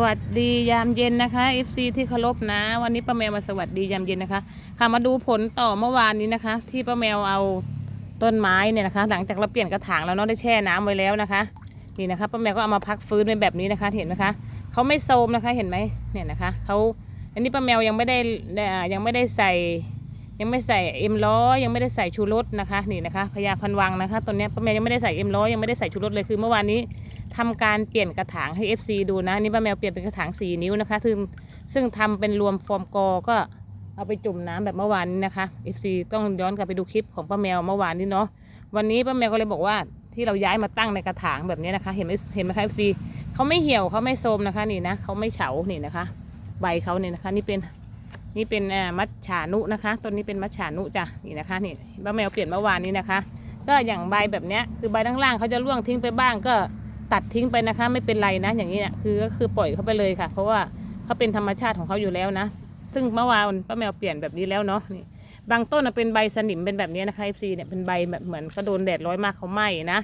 สวัสดียามเย็นนะคะ FC ที่เคารพนะ วันนี้ป้าแมวมาสวัสดียามเย็นนะคะค่ะมาดูผลต่อเมื่อวานนี้นะคะ ที่ป้าแมวเอาต้นไม้เนี่ยนะคะ หลังจากเราเปลี่ยนกระถางแล้วเนาะได้แช่น้ำไว้แล้วนะคะ นี่นะคะป้าแมวก็เอามาพักฟื้นเป็นแบบนี้นะคะ เห็นไหมคะเขาไม่โทมนะคะเห็นไหมเนี่ยนะคะเขาอันนี้ป้าแมวยังไม่ได้ยังไม่ได้ใส่ ยังไม่ใส่เอ็มล้อยังไม่ได้ใส่ชูรสนะคะ นี่นะคะพญาพันวังนะคะตัวเนี้ยป้าแมวยังไม่ได้ใส่เอ็มล้อยังไม่ได้ใส่ชูรสเลยคือเมื่อวานนี้ ทำการเปลี่ยนกระถางให้ FC ดูนะนี่ป้าแมวเปลี่ยนเป็นกระถาง4นิ้วนะคะซึ่งซึ่งทำเป็นรวมฟอร์มกอก็เอาไปจุ่มน้ำแบบเมื่อวานนี้นะคะ FC ต้องย้อนกลับไปดูคลิปของป้าแมวเมื่อวานนี้เนาะวันนี้ป้าแมวก็เลยบอกว่าที่เราย้ายมาตั้งในกระถางแบบนี้นะคะ เห็นไหมเห็นไหมคะ FC เขาไม่เหี่ยวเขาไม่โทรมนะคะนี่นะเขาไม่เฉานี่นะคะ ใบเขาเนี่ยนะคะนี่เป็นนี่เป็นมัจฉานุนะคะต้นนี้เป็นมัจฉานุจ้ะนี่นะคะนี่ป้าแมวเปลี่ยนเมื่อวานนี้นะคะ ก็อย่างใบแบบเนี้ยคือใบด้านล่างเขาจะร่วงทิ้งไปบ้างก็ ตัดทิ้งไปนะคะ ไม่เป็นไรนะ อย่างนี้เนี่ยคือก็คือปล่อยเขาไปเลยค่ะ เพราะว่าเขาเป็นธรรมชาติของเขาอยู่แล้วนะ ซึ่งเมื่อวานป้าแมวเปลี่ยนแบบนี้แล้วเนาะนี่บางต้นเป็นใบสนิมเป็นแบบนี้นะคะ FC เนี่ยเป็นใบแบบเหมือนเขาโดนแดดร้อยมากเขาไหม้นะ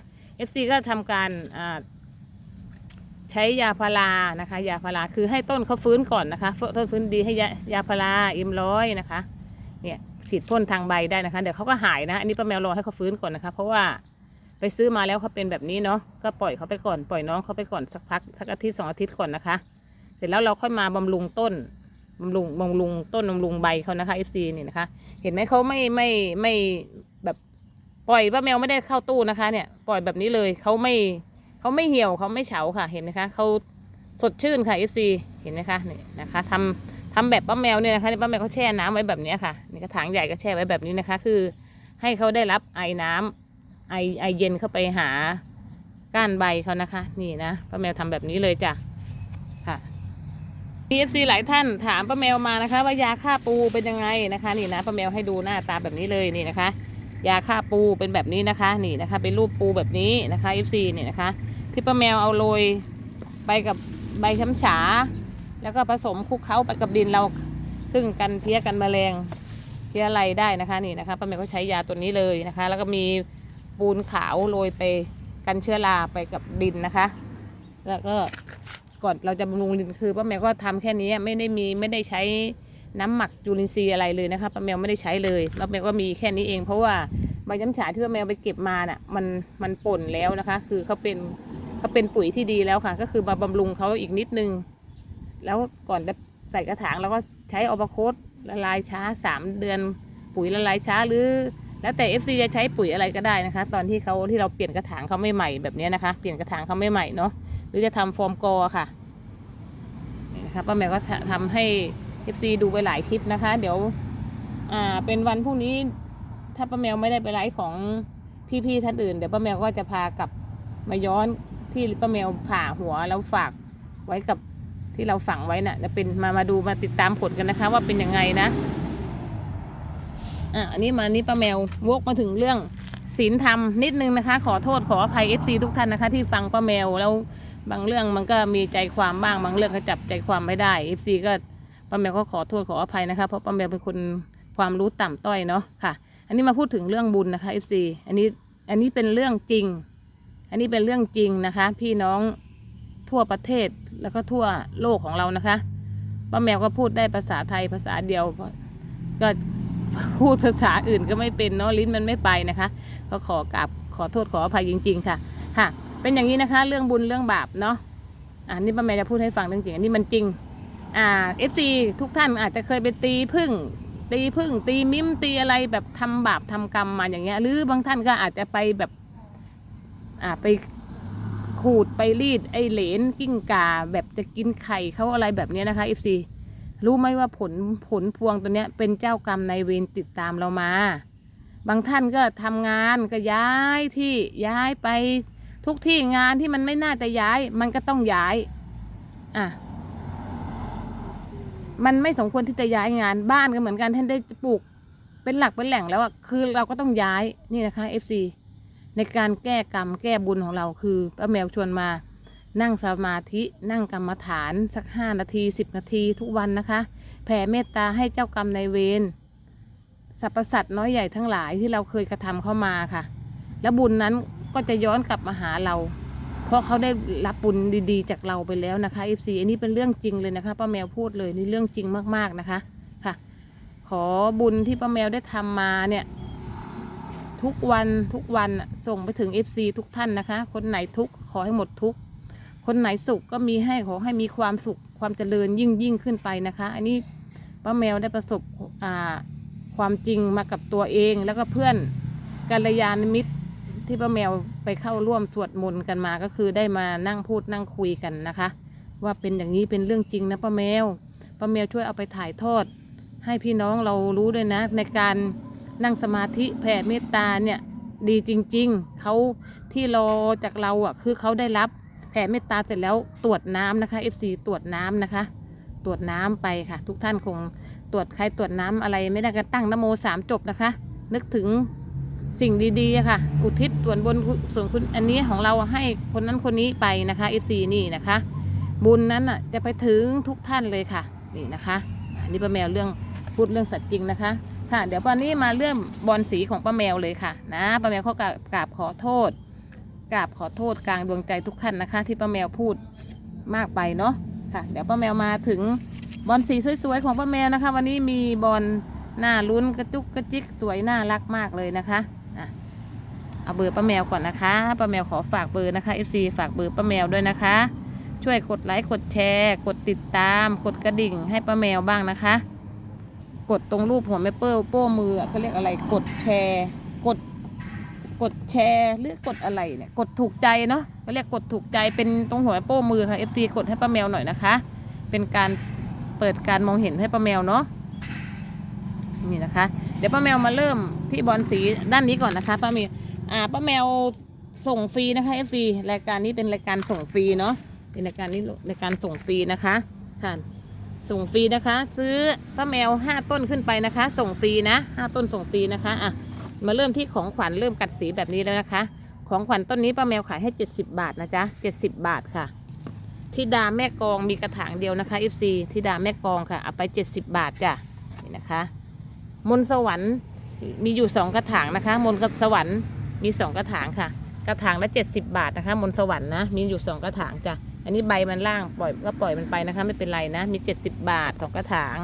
FC ก็ทำการใช้ยาพารานะคะ ยาพาราคือให้ต้นเขาฟื้นก่อนนะคะต้นฟื้นดีให้ยายาพาราอิมร้อยนะคะเนี่ยฉีดพ่นทางใบได้นะคะ เดี๋ยวเขาก็หายนะ อันนี้ป้าแมวรอให้เขาฟื้นก่อนนะคะ เพราะว่า ไปซื้อมาแล้วเขาเป็นแบบนี้เนาะก็ปล่อยเขาไปก่อนปล่อยน้องเขาไปก่อนสักพักสักอาทิตย์สองอาทิตย์ก่อนนะคะ เสร็จแล้วเราค่อยมาบำรุงต้นบำรุงบำรุงต้นบำรุงใบเขานะคะ FC นี่นะคะ เห็นไหมเขาไม่ไม่ไม่แบบปล่อยป้าแมวไม่ได้เข้าตู้นะคะ เนี่ยปล่อยแบบนี้เลยเขาไม่เขาไม่เหี่ยวเขาไม่เฉาค่ะ เห็นไหมคะเขาสดชื่นค่ะ FC เห็นไหมคะนี่นะคะทำทำแบบป้าแมวเนี่ยนะคะป้าแมวเขาแช่น้ำไว้แบบนี้ค่ะนี่กระถางใหญ่ก็แช่ไว้แบบนี้นะคะ คือให้เขาได้รับไอน้ำ ไอไอเย็นเข้าไปหาก้านใบเขานะคะ นี่นะป้าแมวทำแบบนี้เลยจ้ะค่ะ PFC หลายท่านถามป้าแมวมานะคะ ว่ายาฆ่าปูเป็นยังไงนะคะ นี่นะป้าแมวให้ดูหน้าตาแบบนี้เลยนี่นะคะ ยาฆ่าปูเป็นแบบนี้นะคะ นี่นะคะ เป็นรูปปูแบบนี้นะคะ FC นี่นะคะ ที่ป้าแมวเอาโรยไปกับใบช้ำฉา แล้วก็ผสมคลุกเคล้าไปกับดินเราซึ่งกันเพี้ยกันแมลงเพี้ยอะไรได้นะคะ นี่นะคะป้าแมวก็ใช้ยาตัวนี้เลยนะคะ แล้วก็มี ปูนขาวโรยไปกันเชื้อราไปกับดินนะคะ แล้วก็ก่อนเราจะบำรุงดินคือป้าแมวก็ทำแค่นี้ไม่ได้มีไม่ได้ใช้น้ำหมักจุลินทรีย์อะไรเลยนะคะป้าแมวไม่ได้ใช้เลยป้าแมวก็มีแค่นี้เอง เพราะว่าใบย้ำฉาที่ป้าแมวไปเก็บมาน่ะมันมันป่นแล้วนะคะ คือเขาเป็นเขาเป็นปุ๋ยที่ดีแล้วค่ะ ก็คือมาบำรุงเขาอีกนิดนึง แล้วก่อนจะใส่กระถางเราก็ใช้ออบโคดละลายช้าสามเดือน ปุ๋ยละลายช้าหรือ แล้วแต่ FC จะใช้ปุ๋ยอะไรก็ได้นะคะ ตอนที่เขาที่เราเปลี่ยนกระถางเขาไม่ใหม่แบบนี้นะคะ เปลี่ยนกระถางเขาไม่ใหม่เนาะหรือจะทำฟอร์มกอค่ะนี่นะคะป้าแมวก็ทำให้ FC ดูไปหลายคลิปนะคะ เดี๋ยวอ่าเป็นวันพรุ่งนี้ ถ้าป้าแมวไม่ได้ไปไลฟ์ของพี่ๆท่านอื่นเดี๋ยวป้าแมวก็จะพากลับมาย้อนที่ป้าแมวผ่าหัวแล้วฝากไว้กับที่เราฝังไว้น่ะจะเป็นมามาดูมาติดตามผลกันนะคะ ว่าเป็นยังไงนะ อะอันนี้มานี่ป้าแมววกมาถึงเรื่องศีลธรรมนิดนึงนะคะ ขอโทษขออภัย FC ทุกท่านนะคะ ที่ฟังป้าแมวแล้วบางเรื่องมันก็มีใจความบ้างบางเรื่องก็จับใจความไม่ได้ FC ก็ป้าแมวก็ขอโทษขออภัยนะคะเพราะป้าแมวเป็นคนความรู้ต่ำต้อยเนาะค่ะ อันนี้มาพูดถึงเรื่องบุญนะคะ FC อันนี้อันนี้เป็นเรื่องจริง อันนี้เป็นเรื่องจริงนะคะ พี่น้องทั่วประเทศแล้วก็ทั่วโลกของเรานะคะป้าแมวก็พูดได้ภาษาไทยภาษาเดียว ก็ พูดภาษาอื่นก็ไม่เป็นเนาะลิ้นมันไม่ไปนะคะก็ขอกราบขอโทษขออภัยจริง ๆ ค่ะ ค่ะ เป็นอย่างนี้นะคะ เรื่องบุญเรื่องบาปเนาะอ่านี่ป้าแมวจะพูดให้ฟังจริงๆอันนี้มันจริง อ่าเอฟซีทุกท่านอาจจะเคยไปตีพึ่ง ตีพึ่ง ตีมิมตีอะไรแบบทำบาปทำกรรมมาอย่างเงี้ย หรือบางท่านก็อาจจะไปแบบ อ่าไปขูดไปรีดไอ้เหลนกิ้งกาแบบจะกินไข่เขาอะไรแบบเนี้ยนะคะเอฟซี รู้ไหมว่าผลผลพวงตัวเนี้ยเป็นเจ้ากรรมในเวรติดตามเรามา บางท่านก็ทำงานก็ย้ายที่ย้ายไปทุกที่งานที่มันไม่น่าจะย้าย มันก็ต้องย้ายอะมันไม่สมควรที่จะย้ายงานบ้านก็เหมือนกันท่านได้ปลูกเป็นหลักเป็นแหล่งแล้วอะคือเราก็ต้องย้ายนี่นะคะ FC ในการแก้กรรมแก้บุญของเราคือป้าแมวชวนมา นั่งสมาธินั่งกรรมฐานสักห้านาทีสิบนาทีทุกวันนะคะ แผ่เมตตาให้เจ้ากรรมนายเวรสรรพสัตว์น้อยใหญ่ทั้งหลายที่เราเคยกระทำเข้ามาค่ะ แล้วบุญนั้นก็จะย้อนกลับมาหาเราผราะเขาได้รับบุญดีๆ จากเราไปแล้วนะคะ FC อันนี้เป็นเรื่องจริงเลยนะคะป้าแมวพูดเลยนี่เรื่องจริงมากๆนะคะค่ะ ขอบุญที่ป้าแมวได้ทำมาเนี่ยทุกวันทุกวันส่งไปถึง FC ทุกท่านนะคะ คนไหนทุกข์ขอให้หมดทุกข์ คนไหนสุขก็มีให้ขอให้มีความสุขความเจริญยิ่งยิ่งขึ้นไปนะคะ อันนี้ป้าแมวได้ประสบความจริงมากับตัวเอง แล้วก็เพื่อนกัลยาณมิตรที่ป้าแมวไปเข้าร่วมสวดมนต์กันมาก็คือได้มานั่งพูดนั่งคุยกันนะคะ ว่าเป็นอย่างนี้เป็นเรื่องจริงนะป้าแมวป้าแมวช่วยเอาไปถ่ายทอด ให้พี่น้องเรารู้ด้วยนะ ในการนั่งสมาธิแผ่เมตตาเนี่ยดีจริง ๆเขาที่รอจากเราอะคือเขาได้รับ แผ่เมตตาเสร็จแล้วตรวจน้ำนะคะ FC ตรวจน้ำนะคะ ตรวจน้ำไปค่ะ ทุกท่านคงตรวจใครตรวจน้ำอะไรไม่ได้ก็ตั้งนโมสามจบนะคะ นึกถึงสิ่งดีๆค่ะ อุทิศส่วนบนส่วนคุณอันนี้ของเราให้คนนั้นคนนี้ไปนะคะ FC นี่นะคะ บุญนั้นอะจะไปถึงทุกท่านเลยค่ะนี่นะคะอันนี้ป้าแมวเรื่องพูดเรื่องสัตว์จริงนะคะ ค่ะ เดี๋ยววันนี้มาเรื่องบอลสีของป้าแมวเลยค่ะ นะป้าแมวเขากราบขอโทษ กราบขอโทษกลางดวงใจทุกท่านนะคะ ที่ป้าแมวพูดมากไปเนาะค่ะ เดี๋ยวป้าแมวมาถึงบอลสีสวยๆของป้าแมวนะคะ วันนี้มีบอลหน้าลุ้นกระจุกกระจิกสวยน่ารักมากเลยนะคะอะเอาเบอร์ป้าแมวก่อนนะคะป้าแมวขอฝากเบอร์นะคะ FC ฝากเบอร์ป้าแมวด้วยนะคะ ช่วยกดไลค์กดแชร์ กดติดตาม กดกระดิ่งให้ป้าแมวบ้างนะคะ กดตรงรูปหัวแม่เปิลโป้มือเขาเรียกอะไรกดแชร์ กด กดแชร์หรือกดอะไรเนี่ยกดถูกใจเนาะเขาเรียกกดถูกใจเป็นตรงหัวโป้มือค่ะ FC กดให้ป้าแมวหน่อยนะคะ เป็นการเปิดการมองเห็นให้ป้าแมวเนาะนี่นะคะ เดี๋ยวป้าแมวมาเริ่มที่บอลสีด้านนี้ก่อนนะคะป้ามวอ่าป้าแมวส่งฟรีนะคะ FC รายการนี้เป็นรายการส่งฟรีเนาะเป็นรายการนี้รายการส่งฟรีนะคะค่ะส่งฟรีนะคะ ซื้อป้าแมวห้าต้นขึ้นไปนะคะ ส่งฟรีนะห้าต้นส่งฟรีนะคะอะ มาเริ่มที่ของขวัญเริ่มกัดสีแบบนี้แล้วนะคะ ของขวัญต้นนี้ป้าแมวขายให้ 70 บาทนะจ๊ะ70 บาทค่ะที่ดาแม่กองมีกระถางเดียวนะคะ FC ที่ดาแม่กองค่ะเอาไป 70 บาทจ้ะนี่นะคะ มนสวรรค์มีอยู่สองกระถางนะคะ มนต์สวรรค์มีสองกระถางค่ะ กระถางละ 70 บาทนะคะ มนสวรรค์นะมีอยู่สองกระถางจ้ะอันนี้ใบมันล่างปล่อยก็ปล่อยมันไปนะคะ ไม่เป็นไรนะมี 70 บาทสองกระถาง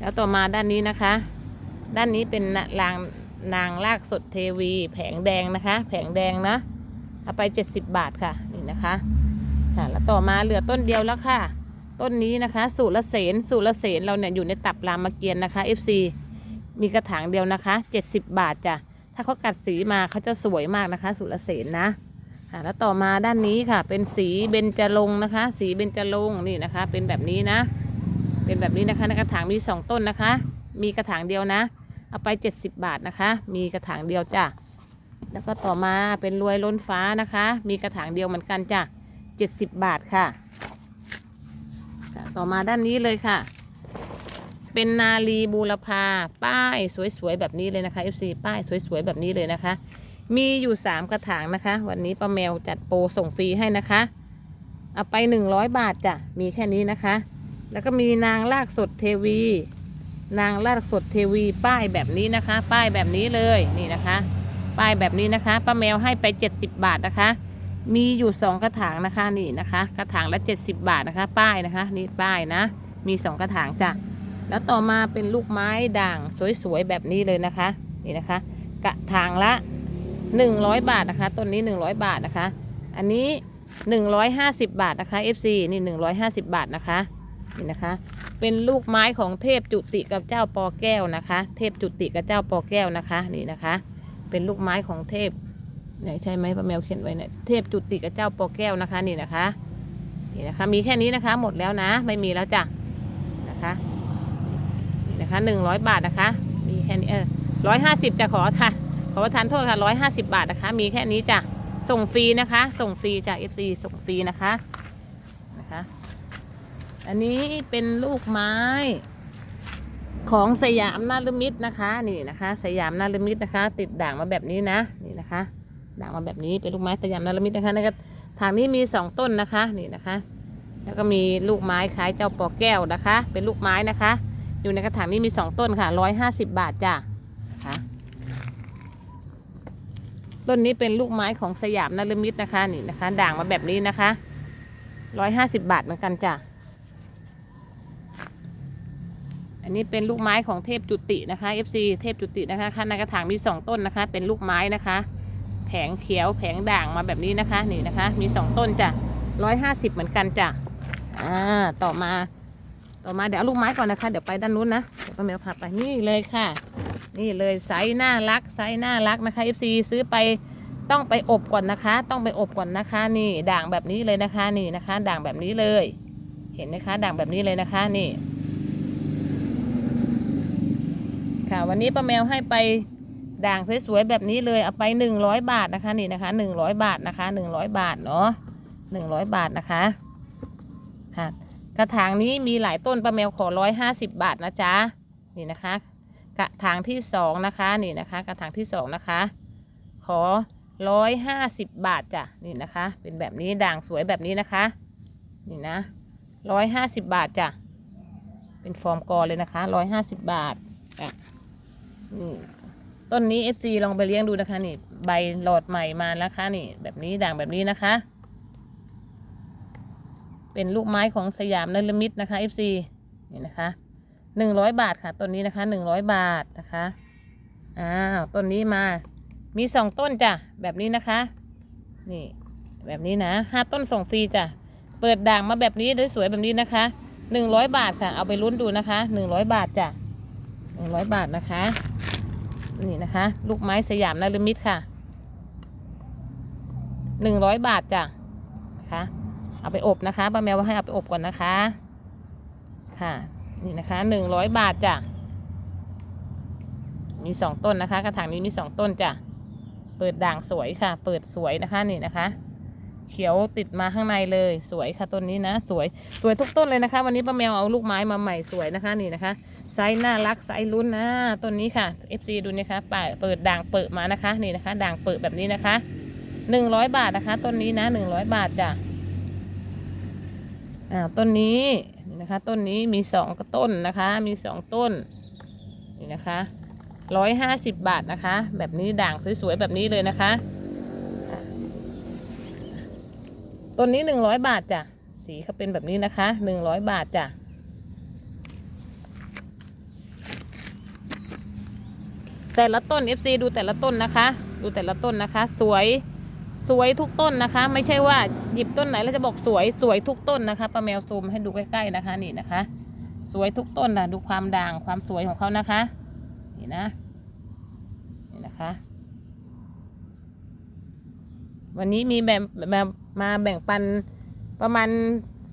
แล้วต่อมาด้านนี้นะคะ ด้านนี้เป็นนาง นางลากสดเทวี แผงแดงนะคะ แผงแดงนะ เอาไป 70 บาทค่ะ นี่นะคะค่ะแล้วต่อมาเหลือต้นเดียวแล้วค่ะ ต้นนี้นะคะ สุรเสนสุรเสนเราเนี่ยอยู่ในตับรามเกียรตินะคะ FC มีกระถางเดียวนะคะ 70 บาทจ้ะ ถ้าเขากัดสีมาเขาจะสวยมากนะคะ สุรเสนนะค่ะแล้วต่อมาด้านนี้ค่ะ เป็นสีเบญจรงนะคะ สีเบญจรงนี่นะคะ เป็นแบบนี้นะ เป็นแบบนี้นะคะในกระถางมีสองต้นนะคะ มีกระถางเดียวนะ เอาไป70บาทนะคะ มีกระถางเดียวจ้ะ แล้วก็ต่อมาเป็นรวยล้นฟ้านะคะ มีกระถางเดียวเหมือนกันจ้ะ70บาทค่ะ ต่อมาด้านนี้เลยค่ะ เป็นนาลีบูรพาป้ายสวยๆแบบนี้เลยนะคะ FC ป้ายสวยๆแบบนี้เลยนะคะ มีอยู่3กระถางนะคะ วันนี้ป้าแมวจัดโปรส่งฟรีให้นะคะเอาไป 100 บาทจ้ะ มีแค่นี้นะคะ แล้วก็มีนางลากสดเทวี นางลากสดเทวีป้ายแบบนี้นะคะ ป้ายแบบนี้เลยนี่นะคะ ป้ายแบบนี้นะคะป้าแมวให้ไป 70 บาทนะคะ มีอยู่ 2 กระถางนะคะนี่นะคะ กระถางละ 70 บาทนะคะ ป้ายนะคะ นี่ป้ายนะ มี 2 กระถางจ้ะแล้วต่อมาเป็นลูกไม้ด่างสวยๆแบบนี้เลยนะคะนี่นะคะ กระถางละ 100 บาทนะคะต้นนี้ 100 บาทนะคะ อันนี้ 150 บาทนะคะ FC นี่ 150 บาทนะคะ นี่นะคะ เป็นลูกไม้ของเทพจุติกับเจ้าปอแก้วนะคะ เทพจุติกับเจ้าปอแก้วนะคะ นี่นะคะ เป็นลูกไม้ของเทพไหนใช่ไหมป้าแมวเขียนไว้เนี่ยเทพจุติกับเจ้าปอแก้วนะคะ นี่นะคะ นี่นะคะ มีแค่นี้นะคะ หมดแล้วนะ ไม่มีแล้วจ้ะนะคะนี่นะคะ100บาทนะคะ มีแค่นี้เออร้อยห้าสิบจะขอค่ะ ขอประทานโทษค่ะร้อยห้าสิบาทนะคะ มีแค่นี้จ้ะส่งฟรีนะคะ ส่งฟรีจาก FC ส่งฟรีนะคะ อันนี้เป็นลูกไม้ของสยามนารุมิตรนะคะนี่นะคะ สยามนารุมิตรนะคะ ติดด่างมาแบบนี้นะนี่นะคะ ด่างมาแบบนี้เป็นลูกไม้สยามนารุมิตรนะคะในกระถางนี้มีสองต้นนะคะนี่นะคะ แล้วก็มีลูกไม้คล้ายเจ้าปอแก้วนะคะ เป็นลูกไม้นะคะ อยู่ในกระถางนี้มีสองต้นค่ะร้อยห้าสิบบาทจ้ะนะคะต้นนี้เป็นลูกไม้ของสยามนฤมิตนะคะนี่นะคะ ด่างมาแบบนี้นะคะร้อยห้าสิบบาทเหมือนกันจ้ะ อันนี้เป็นลูกไม้ของเทพจุตินะคะ FC เทพจุตินะคะข้างในกระถางมีสองต้นนะคะ เป็นลูกไม้นะคะ แผงเขียวแผงด่างมาแบบนี้นะคะนี่นะคะ มีสองต้นจ้ะร้อยห้าสิบเหมือนกันจ้ะอ่าต่อมาต่อมาเดี๋ยวเอาลูกไม้ก่อนนะคะ เดี๋ยวไปด้านนู้นนะเดี๋ยวป้าแมวพาไปนี่เลยค่ะ นี่เลยไซส์น่ารักไซส์น่ารักนะคะ FC ซื้อไปต้องไปอบก่อนนะคะ ต้องไปอบก่อนนะคะ นี่ด่างแบบนี้เลยนะคะ นี่นะคะ ด่างแบบนี้เลย เห็นไหมคะ ด่างแบบนี้เลยนะคะ นี่ ค่ะ วันนี้ป้าแมวให้ไปด่างสวยๆแบบนี้เลยเอาไปหนึ่งร้อยบาทนะคะนี่นะคะหนึ่งร้อยบาทนะคะหนึ่งร้อยบาทเนาะหนึ่งร้อยบาทนะคะค่ะกระถางนี้มีหลายต้นป้าแมวขอร้อยห้าสิบบาทนะจ๊ะนี่นะคะ กระถางที่สองนะคะนี่นะคะ กระถางที่สองนะคะ ขอร้อยห้าสิบบาทจ้ะนี่นะคะ เป็นแบบนี้ด่างสวยแบบนี้นะคะนี่นะร้อยห้าสิบบาทจ้ะเป็นฟอร์มกอเลยนะคะร้อยห้าสิบบาทอะ นี่ต้นนี้ FC ลองไปเลี้ยงดูนะคะนี่ ใบหลอดใหม่มาแล้วค่ะนี่ แบบนี้ด่างแบบนี้นะคะ เป็นลูกไม้ของสยามนลมิตนะคะ FC นี่นะคะหนึ่งร้อยบาทค่ะต้นนี้นะคะหนึ่งร้อยบาทนะคะอ้าวต้นนี้มา มีสองต้นจ้ะแบบนี้นะคะ นี่ แบบนี้นะห้าต้นส่งฟรีจ้ะเปิดด่างมาแบบนี้สวยๆแบบนี้นะคะหนึ่งร้อยบาทค่ะเอาไปลุ้นดูนะคะหนึ่งร้อยบาทจ้ะ หนึ่งร้อยบาทนะคะ นี่นะคะ ลูกไม้สยามนฤมิตค่ะหนึ่งร้อยบาทจ้ะนะคะเอาไปอบนะคะป้าแมวว่าให้เอาไปอบก่อนนะคะ ค่ะ นี่นะคะหนึ่งร้อยบาทจ้ะมีสองต้นนะคะ กระถางนี้มีสองต้นจ้ะเปิดด่างสวยค่ะ เปิดสวยนะคะนี่นะคะ เขียวติดมาข้างในเลย สวยค่ะต้นนี้นะ สวยสวยทุกต้นเลยนะคะ วันนี้ป้าแมวเอาลูกไม้มาใหม่สวยนะคะนี่นะคะ ไซส์น่ารักไซส์ลุ้นนะต้นนี้ค่ะ FC ดูนะคะป่าเปิดด่างเปิดมานะคะนี่นะคะ ด่างเปิดแบบนี้นะคะหนึ่งร้อยบาทนะคะต้นนี้นะหนึ่งร้อยบาทจ้ะอ่าต้นนี้นี่นะคะ ต้นนี้มีสองต้นนะคะ มีสองต้นนี่นะคะร้อยห้าสิบบาทนะคะ แบบนี้ด่างสวยๆแบบนี้เลยนะคะอะ ต้นนี้หนึ่งร้อยบาทจ้ะ สีเขาเป็นแบบนี้นะคะหนึ่งร้อยบาทจ้ะ แต่ละต้น FC ดูแต่ละต้นนะคะ ดูแต่ละต้นนะคะ สวยสวยทุกต้นนะคะ ไม่ใช่ว่าหยิบต้นไหนแล้วจะบอกสวยสวยทุกต้นนะคะป้าแมวซูมให้ดูใกล้ๆนะคะนี่นะคะ สวยทุกต้นนะดูความด่างความสวยของเขานะคะ นี่นะนี่นะคะ วันนี้มีแบบแบบ มาแบ่งปันประมาณ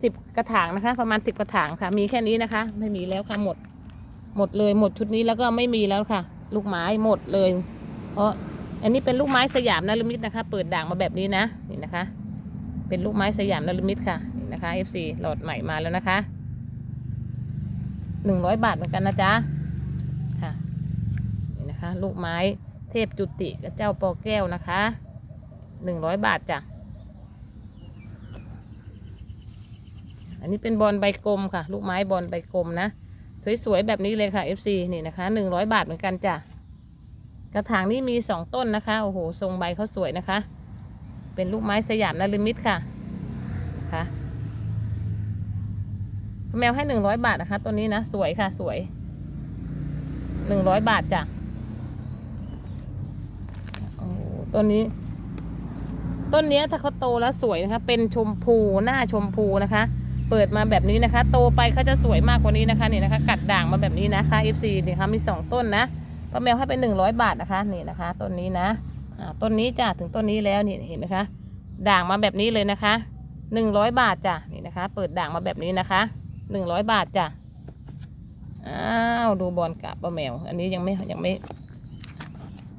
สิบกระถางนะคะ ประมาณสิบกระถางค่ะ มีแค่นี้นะคะ ไม่มีแล้วค่ะหมด หมดเลยหมดชุดนี้แล้วก็ไม่มีแล้วค่ะ ลูกไม้หมดเลย เพราะอันนี้เป็นลูกไม้สยามนฤมิตนะคะ เปิดด่างมาแบบนี้นะนี่นะคะ เป็นลูกไม้สยามนฤมิตค่ะนี่นะคะ FC หลอดใหม่มาแล้วนะคะหนึ่งร้อยบาทเหมือนกันนะจ๊ะค่ะนี่นะคะ ลูกไม้เทพจุติกับเจ้าปอแก้วนะคะหนึ่งร้อยบาทจ้ะ อันนี้เป็นบอลใบกลมค่ะ ลูกไม้บอลใบกลมนะ สวยๆ แบบนี้เลยค่ะ FC นี่นะคะหนึ่งร้อยบาทเหมือนกันจ้ะกระถางนี้มีสองต้นนะคะโอ้โหทรงใบเขาสวยนะคะ เป็นลูกไม้สยามนฤมิตค่ะค่ะแมวให้หนึ่งร้อยบาทนะคะต้นนี้นะสวยค่ะสวยหนึ่งร้อยบาทจ้ะโอ้ต้นนี้ต้นเนี้ยถ้าเขาโตแล้วสวยนะคะ เป็นชมพูหน้าชมพูนะคะ เปิดมาแบบนี้นะคะ โตไปเขาจะสวยมากกว่านี้นะคะนี่นะคะ กัดด่างมาแบบนี้นะคะ FC นี่ค่ะมีสองต้นนะป้าแมวให้ไปหนึ่งร้อยบาทนะคะนี่นะคะต้นนี้นะอ่าต้นนี้จ้ะถึงต้นนี้แล้วนี่เห็นไหมคะ ด่างมาแบบนี้เลยนะคะหนึ่งร้อยบาทจ้ะนี่นะคะ เปิดด่างมาแบบนี้นะคะหนึ่งร้อยบาทจ้ะอ้าวดูบอลกราบป้าแมว อันนี้ยังไม่ยังไม่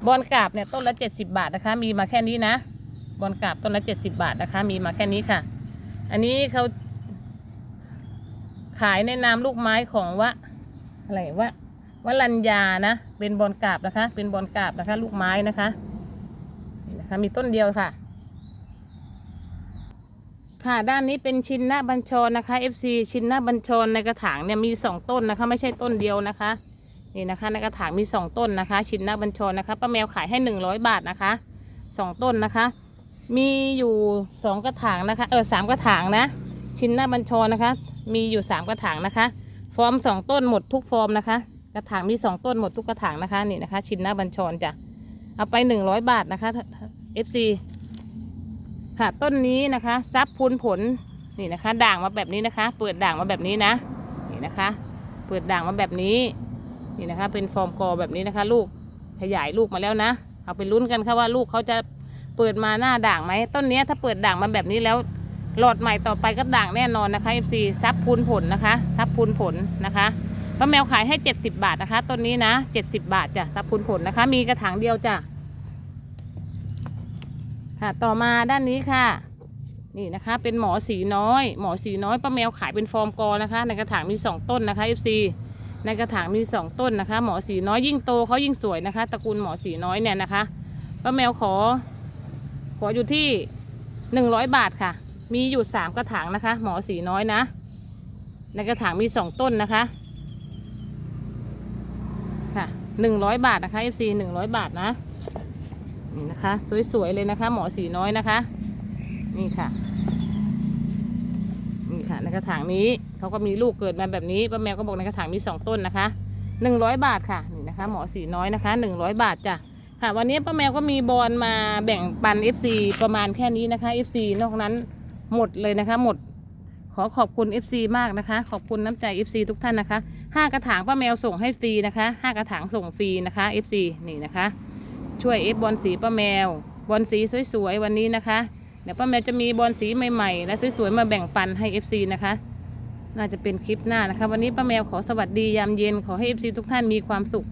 บอลกราบเนี่ยต้นละเจ็ดสิบาทนะคะ มีมาแค่นี้นะ บอลกราบต้นละเจ็ดสิบาทนะคะ มีมาแค่นี้ค่ะ อันนี้เขา ขายในนามลูกไม้ของวะอะไรวะวลัญญานะ เป็นบอลกราบนะคะ เป็นบอลกราบนะคะ ลูกไม้นะคะนี่นะคะ มีต้นเดียวค่ะ ค่ะด้านนี้เป็นชินนาบัญชรนะคะ FC ชินนาบัญชรในกระถางเนี่ยมีสองต้นนะคะ ไม่ใช่ต้นเดียวนะคะนี่นะคะในกระถางมีสองต้นนะคะ ชินนาบัญชรนะคะป้าแมวขายให้หนึ่งร้อยบาทนะคะสองต้นนะคะ มีอยู่สองกระถางนะคะ เออสามกระถางนะ ชินหน้าบัญชรนะคะ มีอยู่สามกระถางนะคะ ฟอร์มสองต้นหมดทุกฟอร์มนะคะ กระถางมีสองต้นหมดทุกกระถางนะคะนี่นะคะ ชิ้นหน้าบัญชรจ้ะเอาไปหนึ่งร้อยบาทนะคะ FC ค่ะต้นนี้นะคะซับพูนผลนี่นะคะ ด่างมาแบบนี้นะคะ เปิดด่างมาแบบนี้นะนี่นะคะ เปิดด่างมาแบบนี้นี่นะคะ เป็นฟอร์มกอแบบนี้นะคะ ลูกขยายลูกมาแล้วนะเอาไปลุ้นกันค่ะว่าลูกเขาจะเปิดมาหน้าด่างไหมต้นนี้ถ้าเปิดด่างมาแบบนี้แล้ว หลอดใหม่ต่อไปก็ด่างแน่นอนนะคะ FC ซับพูนผลนะคะ ซับพูนผลนะคะป้าแมวขายให้ 70 บาทนะคะต้นนี้นะ 70 บาทจ้ะซับพูนผลนะคะ มีกระถางเดียวจ้ะค่ะต่อมาด้านนี้ค่ะ นี่นะคะ เป็นหมอสีน้อย หมอสีน้อยป้าแมวขายเป็นฟอร์มกอนะคะ ในกระถางมี 2 ต้นนะคะ FC ในกระถางมี 2 ต้นนะคะ หมอสีน้อยยิ่งโตเขายิ่งสวยนะคะตระกูลหมอสีน้อยเนี่ยนะคะป้าแมวขอ ขออยู่ที่ 100 บาทค่ะ มีอยู่3กระถางนะคะ หมอสีน้อยนะ ในกระถางมี2ต้นนะคะ ค่ะ100บาทนะคะ FC 100บาทนะนี่นะคะสวยๆเลยนะคะ หมอสีน้อยนะคะ นี่ค่ะนี่ค่ะในกระถางนี้เขาก็มีลูกเกิดมาแบบนี้ป้าแมวก็บอกในกระถางมีสองต้นนะคะหนึ่งร้อยบาทค่ะนี่นะคะ หมอสีน้อยนะคะหนึ่งร้อยบาทจ้ะค่ะ วันนี้ป้าแมวก็มีบอลมาแบ่งปัน FC ประมาณแค่นี้นะคะ FC นอกนั้น หมดเลยนะคะ หมด ขอขอบคุณ FC มากนะคะ ขอบคุณน้ำใจ FC ทุกท่านนะคะห้ากระถางป้าแมวส่งให้ฟรีนะคะห้ากระถางส่งฟรีนะคะ FC นี่นะคะ ช่วยเอฟบอลสีป้าแมว บอลสีสวยๆวันนี้นะคะ เดี๋ยวป้าแมวจะมีบอลสีใหม่ๆ และสวยๆมาแบ่งปันให้ FC นะคะน่าจะเป็นคลิปหน้านะคะ วันนี้ป้าแมวขอสวัสดียามเย็นขอให้ FC ทุกท่านมีความสุข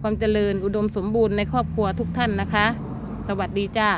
ความเจริญอุดมสมบูรณ์ในครอบครัวทุกท่านนะคะ สวัสดีจ้า